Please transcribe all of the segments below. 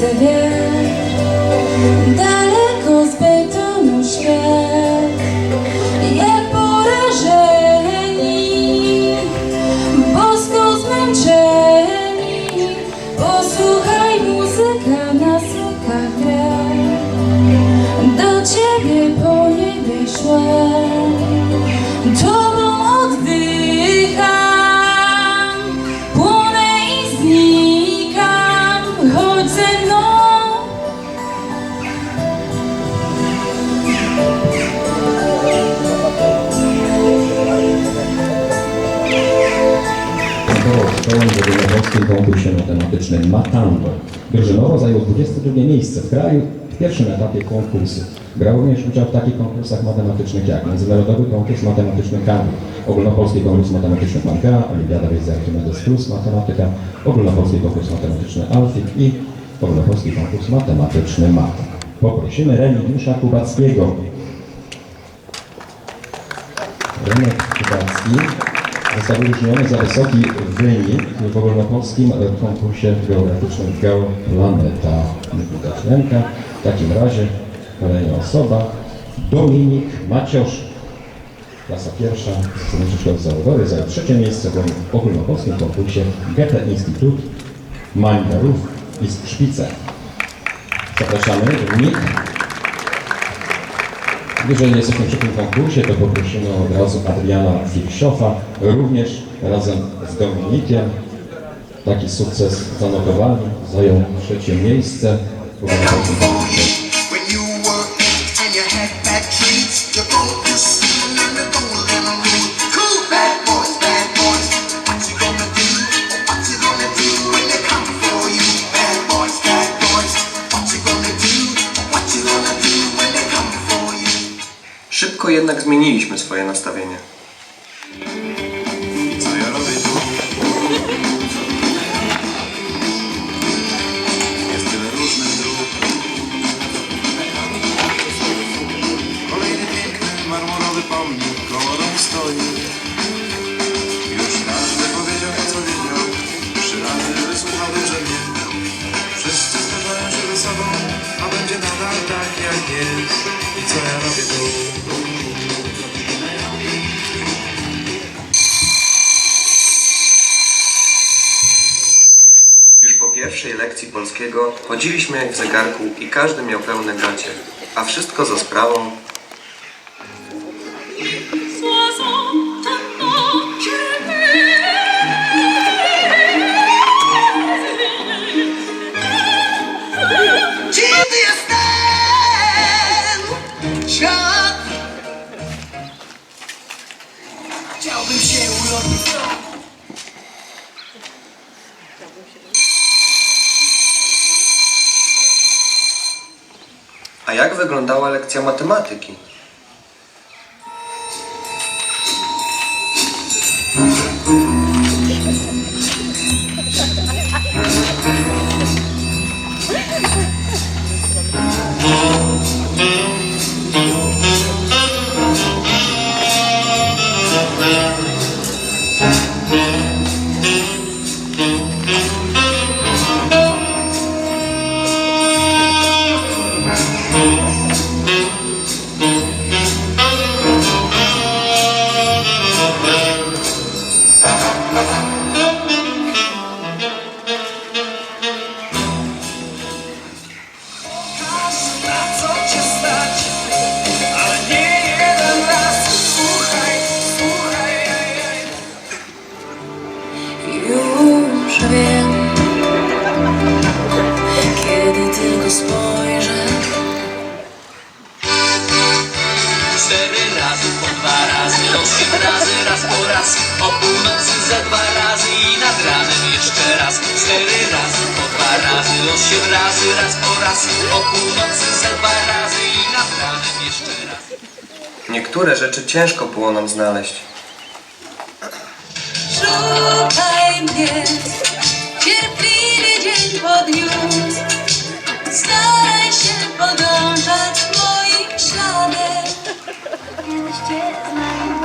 Ciebie konkursie matematycznym Matando. Drużynowo zajął 22 miejsce w kraju w pierwszym etapie konkursu. Brał również udział w takich konkursach matematycznych jak Międzynarodowy Konkurs Matematyczny Kandy, Ogólnopolski Konkurs Matematyczny Pankea, Olimpiada Wiedzy Archimedes Plus Matematyka, Ogólnopolski Konkurs Matematyczny Alfik i Ogólnopolski Konkurs Matematyczny MAT. Poprosimy Remigiusza Kubackiego. Rynek Kubacki został wyróżniony za wysoki wynik w ogólnopolskim konkursie geograficznym Geoplaneta. Widać ręka. W takim razie kolejna osoba, Dominik Maciosz. Klasa pierwsza, student szkoły zawodowej, zajął trzecie miejsce w ogólnopolskim konkursie Goethe Instytut Mandarów i Skrzypice. Zapraszamy, Dominik. Jeżeli jesteśmy przy tym konkursie, to poprosimy od razu Adriana Fikszofa, również razem z Dominikiem. Taki sukces zanotowali, zajął trzecie miejsce Co ja robię tu? Jest tyle różnych dróg. Kolejny piękny marmurowy pomnik domu stoi. Już każdy powiedział co wiedział. Trzy razy wysłuchał dobrze. Wszyscy zgadzają się ze sobą, a będzie nadal tak jak jest. I co ja robię tu? Pierwszej lekcji polskiego chodziliśmy jak w zegarku i każdy miał pełne gacie. A wszystko za sprawą A jak wyglądała lekcja matematyki? raz po raz O północy ze dwa razy i nad ranem jeszcze raz Cztery razy po dwa razy, osiem razy, raz po raz O północy ze dwa razy i nad ranem jeszcze raz Niektóre rzeczy ciężko było nam znaleźć. Szukaj mnie, cierpliwie dzień po dniu. Staraj się podążać moim śladem. Kiedyś cię znajdę.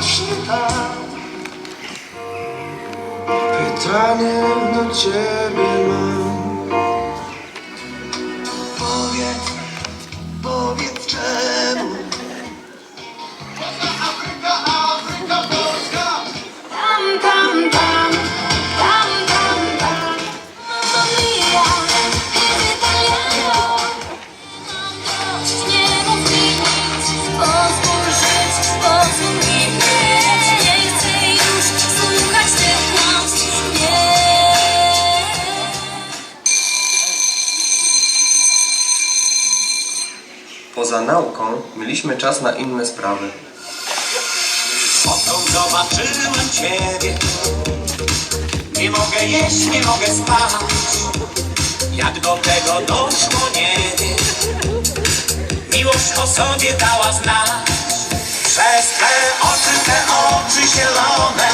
마시다. 비타는 너제비만 za nauką mieliśmy czas na inne sprawy. Potem zobaczyłem Ciebie. Nie mogę jeść, nie mogę spać. Jak do tego doszło, nie wiem. Miłość o sobie dała znać. Przez te oczy, te oczy zielone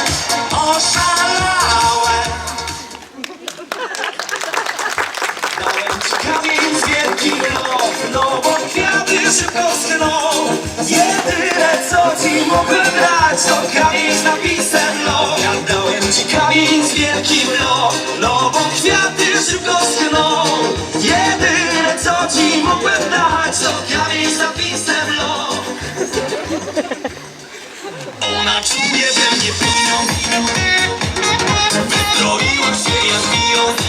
Oszalałem. Dałem Ci kamień z wielkich no. Jedyne co ci mogłem dać To kamień z napisem, no. Ja dałem ci kamień z wielkim, no. No bo kwiaty szybkowski, no Jedyne co ci mogłem dać To kamień z napisem, no. Ona czuje we mnie winą Wydroiła się jak miją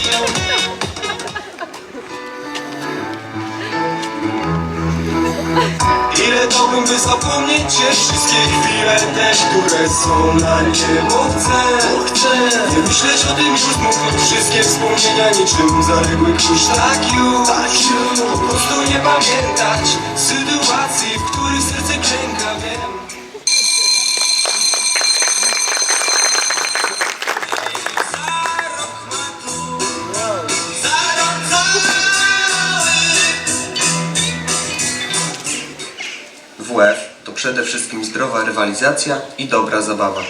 Dałbym by zapomnieć cię Wszystkie chwile te, które są na niebo chcę chcę Nie myśleć o tym już mógł Wszystkie wspomnienia niczym zaległy kurz Tak już, tak już. Po prostu nie pamiętać Sytuacji, w których serce klęka WF to przede wszystkim zdrowa rywalizacja i dobra zabawa.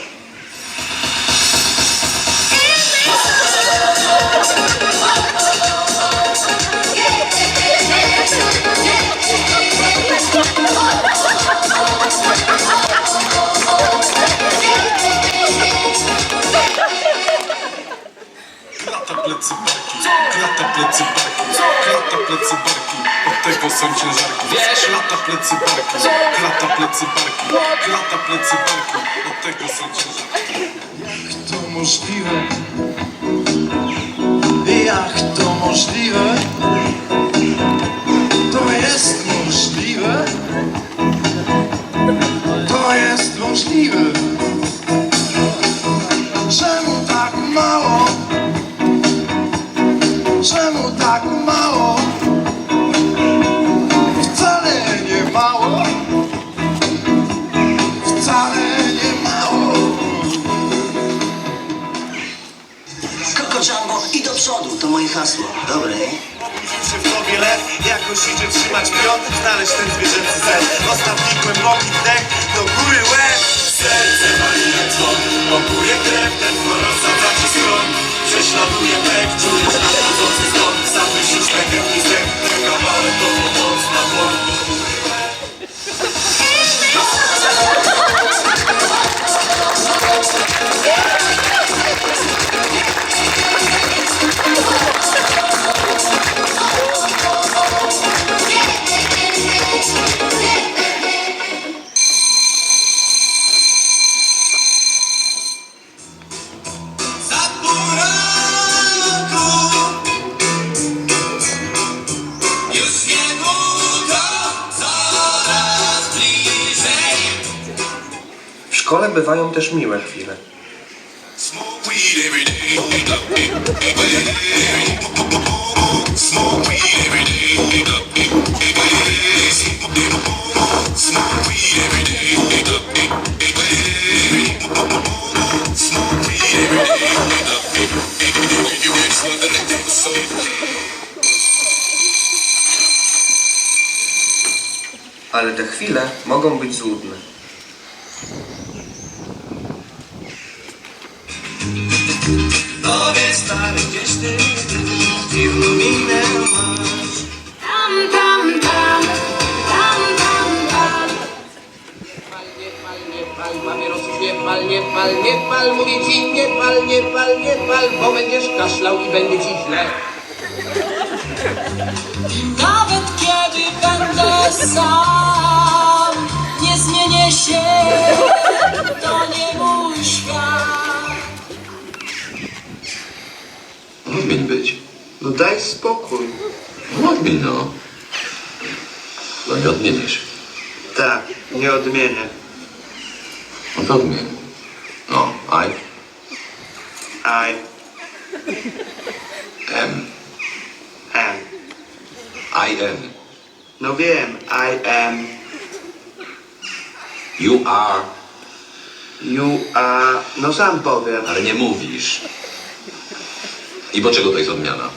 Klata plecy barki, klata plecy barki, klata plecy barki, tego są ciężarki. Wiesz? Klata plecy barki, klata plecy barki, klata plecy barki, od tego są ciężarki. Jak to możliwe? Koko Jumbo i do przodu, to moje hasło. Dobre, nie? się w tobie lew Jakoś idzie trzymać piątek, znaleźć ten zwierzęcy sen Ostatni głęboki wdech, do góry łeb Serce wali jak dzwon, pompuje krew Ten rozsadza ci skron. Prześladuje pek, czujesz nadchodzący zgon. Sam już pękał i zdech Ten kawałek to pomoc na błąd Za that they was so Ale te chwile mogą być złudne. Nie pal, nie pal, mówię ci nie pal, nie pal, nie pal, bo będziesz kaszlał i będzie ci źle. Nawet kiedy będę sam, nie zmienię się, to nie mój świat. Odmień być. No daj spokój. No odmień no. No nie odmienisz. Tak, nie odmienię. No to odmień. No, I I am. am. I am. No wiem, I am. You are. You are... No sam powiem. Ale nie mówisz. I po czego to jest odmiana?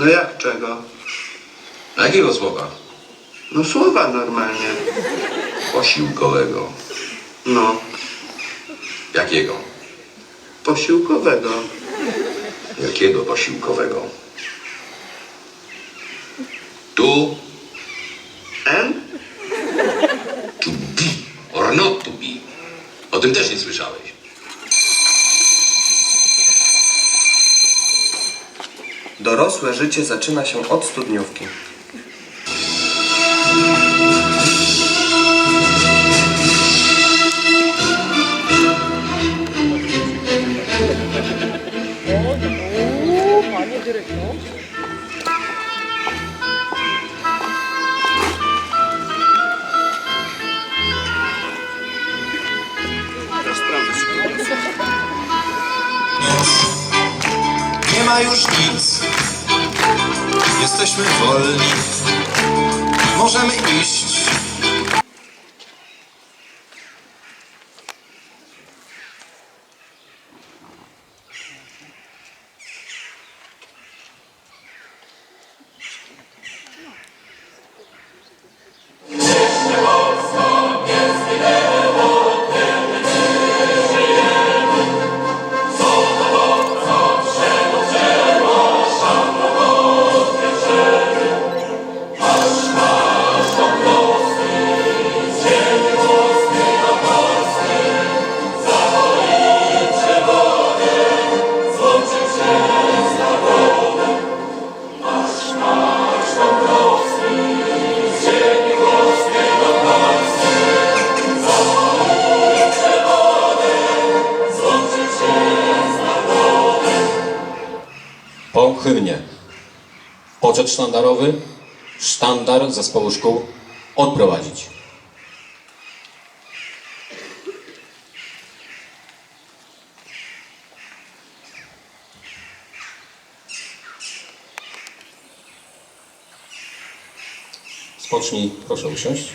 No jak czego? A jakiego słowa? No słowa normalnie. Posiłkowego. No, Jakiego? posiłkowego. Jakiego posiłkowego? Tu N? to be or not to be. O tym też nic Dorosłe życie zaczyna się od studniówki. Nie ma już nic. Jesteśmy wolni. Możemy iść. Hymnie. Poczet sztandarowy, sztandar zespołu szkół odprowadzić. Spocznij, proszę usiąść.